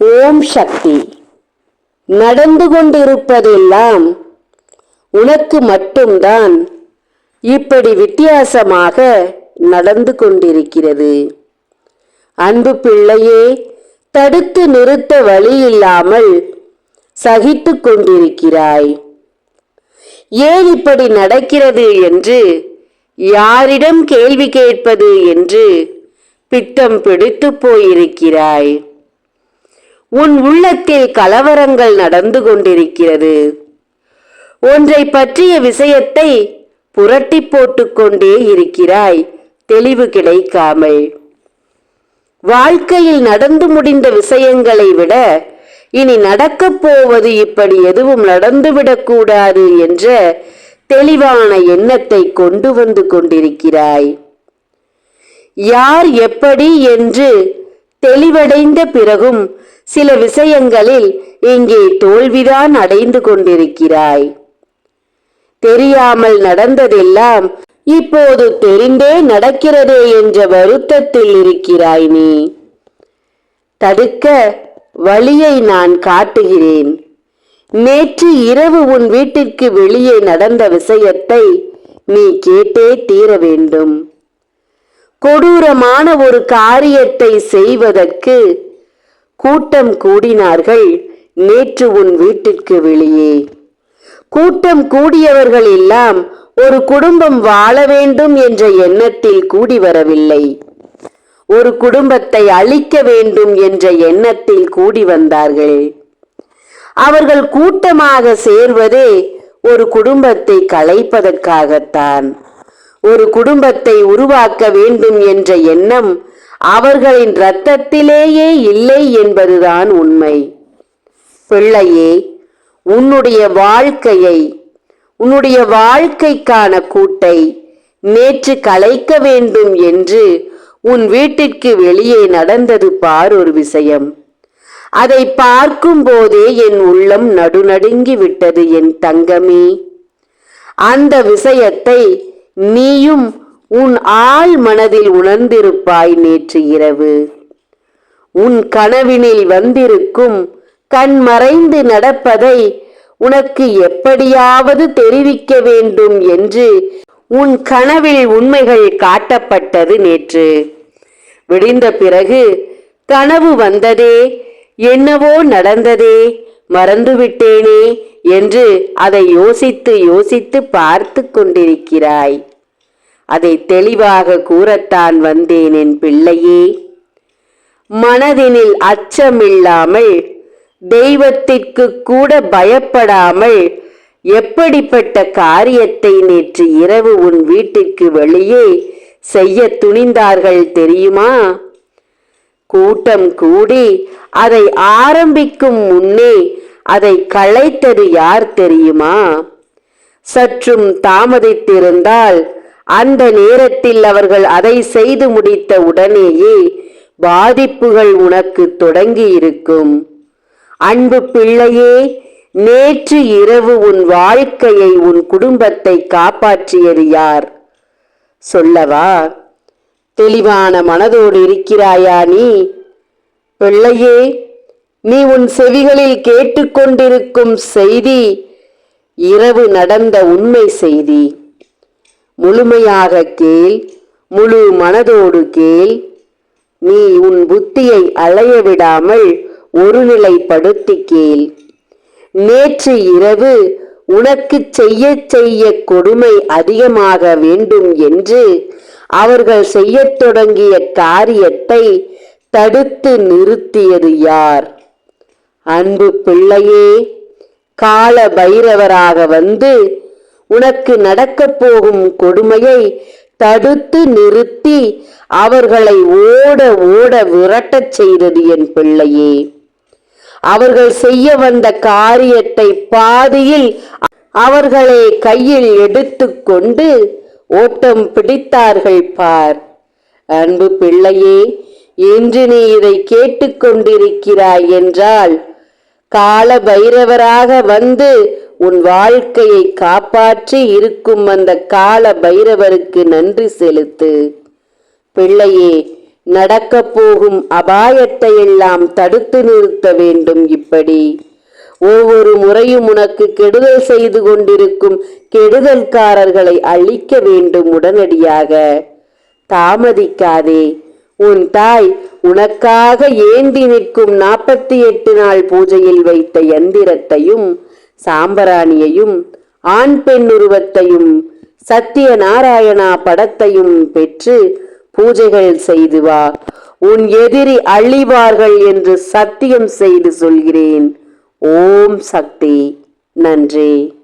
ஓம் சக்தி. நடந்து கொண்டிருப்பதெல்லாம் உனக்கு மட்டும்தான். இப்படி வித்தியாசமாக நடந்து கொண்டிருக்கிறது. அன்பு பிள்ளையே தடுத்து நிறுத்த வழி இல்லாமல் சகித்து கொண்டிருக்கிறாய். ஏன் இப்படி நடக்கிறது என்று யாரிடம் கேள்வி கேட்பது என்று பித்தம் பிடித்து போயிருக்கிறாய். உன் உள்ளத்தில் கலவரங்கள் நடந்து கொண்டிருக்கிறது. ஒன்றை பற்றிய விஷயத்தை புரட்டி போட்டுக்கொண்டே இருக்கிறாய். தெளிவு கிடைக்காமல். வாழ்க்கையில் நடந்து முடிந்த விஷயங்களை விட இனி நடக்கப் போவது இப்படி எதுவும் நடந்துவிடக்கூடாது என்ற தெளிவான எண்ணத்தை கொண்டு வந்து கொண்டிருக்கிறாய். யார் எப்படி என்று தெளிவடைந்த பிறகும் சில விஷயங்களில் இங்கே தோல்விதான் அடைந்து கொண்டிருக்கிறாய். தெரியாமல் நடந்ததெல்லாம் இப்போது தெரிந்தே நடக்கிறதே என்ற வருத்தத்தில் இருக்கிறாய் நீ. தடுக்க வழியை நான் காட்டுகிறேன். நேற்று இரவு உன் வீட்டிற்கு வெளியே நடந்த விஷயத்தை நீ கேட்டே தீர வேண்டும். கொடூரமான ஒரு காரியத்தை செய்வதற்கு கூட்டம் கூடினார்கள் நேற்று உன் வீட்டிற்கு வெளியே. கூட்டம் கூடியவர்கள் எல்லாம் ஒரு குடும்பம் வாழ வேண்டும் என்ற எண்ணத்தில் கூடி வரவில்லை. ஒரு குடும்பத்தை அழிக்க வேண்டும் என்ற எண்ணத்தில் கூடி வந்தார்கள். அவர்கள் கூட்டமாக சேர்வதே ஒரு குடும்பத்தை கலைப்பதற்காகத்தான். ஒரு குடும்பத்தை உருவாக்க வேண்டும் என்ற எண்ணம் அவர்களின் இரத்தத்திலேயே இல்லை என்பதுதான் உண்மை. பிள்ளையே உன்னுடைய வாழ்க்கையை உன்னுடைய வாழ்க்கைக்கான கூட்டை நேற்று கலைக்க வேண்டும் என்று உன் வீட்டிற்கு வெளியே நடந்தது பார் ஒரு விஷயம். அதை பார்க்கும் போதே என் உள்ளம் நடுநடுங்கி விட்டது என் தங்கமே. அந்த விஷயத்தை நீயும் உன் ஆள் மனதில் உணர்ந்திருப்பாய் நேற்று இரவு. உன் கனவினில் வந்திருக்கும் கண் மறைந்து நடப்பதை உனக்கு எப்படியாவது தெரிவிக்க வேண்டும் என்று உன் கனவில் உண்மைகள் காட்டப்பட்டது நேற்று. விடிந்த பிறகு கனவு வந்ததே என்னவோ நடந்ததே மறந்துவிட்டேனே என்று அதை யோசித்து யோசித்து பார்த்து கொண்டிருக்கிறாய். அதை தெளிவாக கூறத்தான் வந்தேன் என் பிள்ளையே. மனதினில் அச்சமில்லாமல் தெய்வத்திற்கு கூட பயப்படாமல் எப்படிப்பட்ட காரியத்தை நேற்று இரவு உன் வீட்டிற்கு வெளியே செய்ய துணிந்தார்கள் தெரியுமா? கூட்டம் கூடி அதை ஆரம்பிக்கும் முன்னே அதை களைத்தது யார் தெரியுமா? சற்றும் தாமதித்திருந்தால் அந்த நேரத்தில் அவர்கள் அதை செய்து முடித்த உடனேயே பாதிப்புகள் உனக்கு தொடங்கி இருக்கும் அன்பு பிள்ளையே நேற்று இரவு உன் வாழ்க்கையை உன் குடும்பத்தை காப்பாற்றியது யார்? சொல்லவா? தெளிவான மனதோடு இருக்கிறாயா நீ? பிள்ளையே நீ உன் செவிகளில் கேட்டுக்கொண்டிருக்கும் செய்தி இரவு நடந்த உண்மை செய்தி. முழுமையாக கேள் முழு மனதோடு கேள். நீ உன் புத்தியை அலைய விடாமல் ஒருநிலைப்படுத்தி கேள். நேற்று இரவு உனக்கு செய்ய செய்ய கொடுமை அதிகமாக வேண்டும் என்று அவர்கள் செய்யத் தொடங்கிய காரியத்தை தடுத்து நிறுத்தியது யார்? அன்பு பிள்ளையே கால பைரவராக வந்து உனக்கு நடக்கப் போகும் கொடுமையை தடுத்து நிறுத்தி அவர்களை ஓட ஓட விரட்டச் செய்தது என் பிள்ளையே. அவர்கள் செய்ய வந்த காரியத்தை பாதியில் அவர்களை கையில் எடுத்துக்கொண்டு ஓட்டம் பிடித்தார்கள் பார். அன்பு பிள்ளையே இன்று நீ இதை கேட்டுக்கொண்டிருக்கிறாய் என்றால் கால பைரவராக வந்து உன் வாழ்க்கையை காப்பாற்றி இருக்கும் அந்த கால பைரவருக்கு நன்றி செலுத்து. பிள்ளையே நடக்கப் போகும் அபாயத்தை எல்லாம் தடுத்து நிறுத்த வேண்டும் இப்படி. ஒவ்வொரு முறையும் உனக்கு கெடுதல் செய்து கொண்டிருக்கும் கெடுதல்காரர்களை அழிக்க வேண்டும் உடனடியாக. தாமதிக்காதே. உன் தாய் உனக்காக ஏந்தி நிற்கும் நாற்பத்தி எட்டு நாள் பூஜையில் வைத்த எந்திரத்தையும் சாம்பராணியையும் ஆண் பெண் உருவத்தையும் சத்திய நாராயணா படத்தையும் பெற்று பூஜைகள் செய்து வா. உன் எதிரி அழிவார்கள் என்று சத்தியம் செய்து சொல்கிறேன். ஓம் சக்தி. நன்றி.